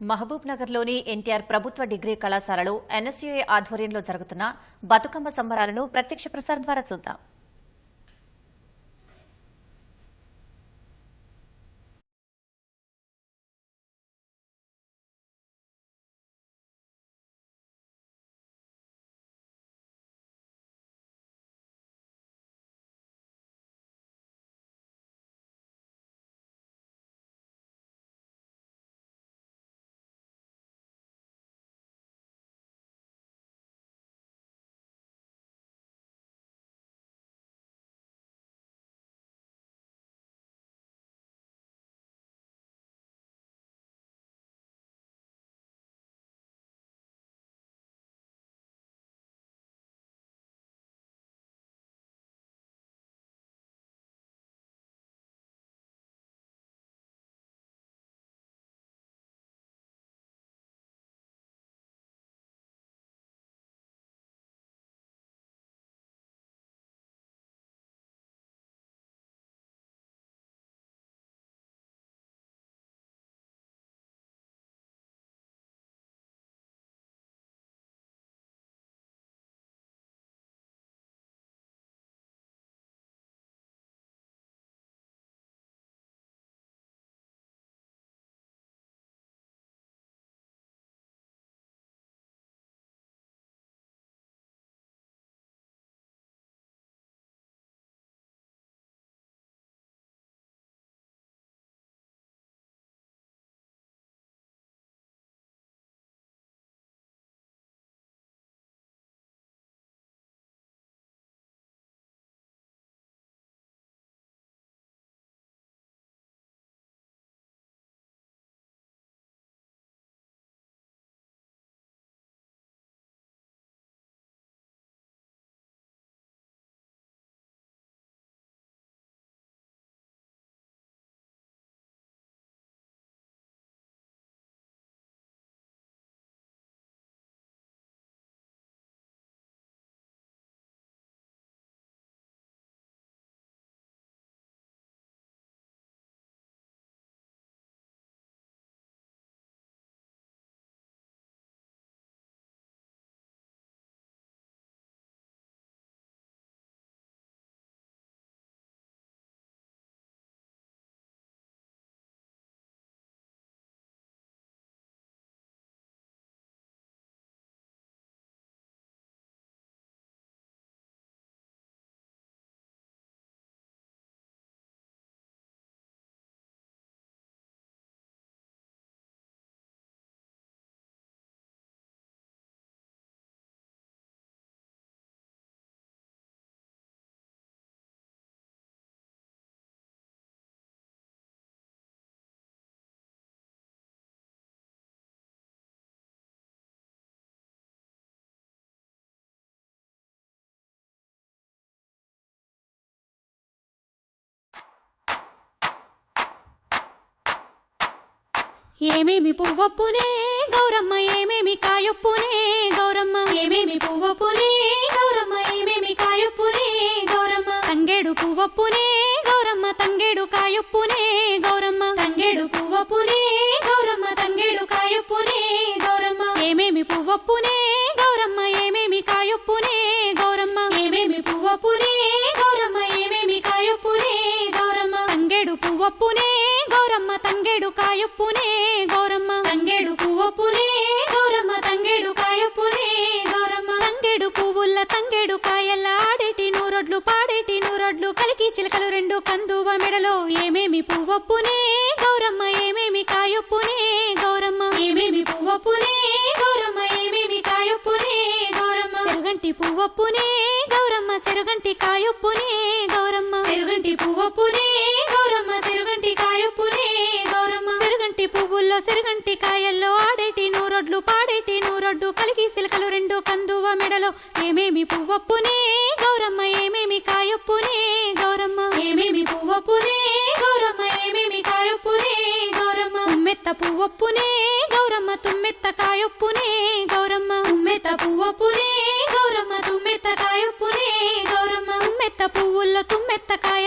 మహబూబ్ నగర్లోని ఎన్టీఆర్ ప్రభుత్వ డిగ్రీ కళాశాలలో ఎన్ఎస్యుఏ ఆధ్వర్యంలో జరుగుతున్న బతుకమ్మ సంబరాలను ప్రత్యక్ష ప్రసారం ద్వారా చూద్దాం. ఏమేమి పువ్వప్పునే గౌరమ్మ ఏమేమి కాయొప్పునే గౌరమ్మ. ఏమేమి పువ్వప్పునే గౌరమ్మ ఏమేమి కాయొప్పునే గౌరమ్మ. తంగేడు పువ్వప్పునే గౌరమ్మ తంగేడు కాయొప్పునే గౌరమ్మ. తంగేడు పువ్వప్పునే గౌరమ్మ తంగేడు కాయొప్పునే గౌరమ్మ. ఏమేమి పువ్వప్పునే గౌరమ్మ ఏమేమి కాయొప్పునే తంగేడు కాయొప్పునే గౌరమ్మ. తంగేడు పువ్వప్పునే గౌరమ్మ తంగేడు కాయొప్పునే గౌరమ్మ. తంగేడు పువ్వుల్ల తంగేడు కాయల్ల ఆడేటి నూరొడ్లు పాడేటి నూరొడ్లు కలికి చిలకలు రెండు కందువ మెడలో. ఏమేమి పువ్వప్పునే గౌరమ్మ ఏమేమి కాయొప్పునే గౌరమ్మ. ఏమేమి పువ్వప్పునే గౌరమ్మ ఏమేమి కాయొప్పునే గౌరమ్మ. సెరుగంటి పువ్వప్పునే కాయొప్పునే గౌరమ్మ. సెరుగంటి పువ్వప్పునే గౌరమ్మ. సెరుగంటి కాయొప్పునే గౌరమ్మ. సెరుగంటి పువ్వుల్లో సెరుగంటి కాయల్లో ఆడేటి నూరొడ్లు పాడేటి నూరొడ్డు కలిగి సిలకలు రెండు కందువ మెడలో. ఏమేమి పువ్వప్పునే గౌరమ్మ ఏమేమి కాయొప్పునే గౌరమ్మ. ఏమేమి పువ్వప్పునే ఉమ్మెత్త పువ్వొప్పునే గౌరమ్మ తుమ్మెత్త కాయొప్పునే గౌరమ్మ ఉమ్మెత్త పువ్వొప్పునే గౌరమ్మ తుమ్మెత్త కాయొప్పునే గౌరమ్మ ఉమ్మెత్త పువ్వుల్లో తుమ్మెత్త కాయ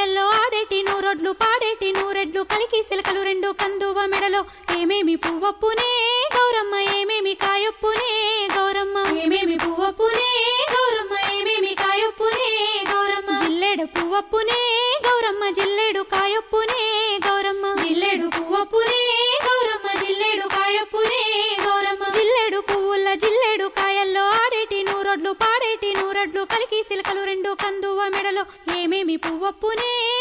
ఏమేమి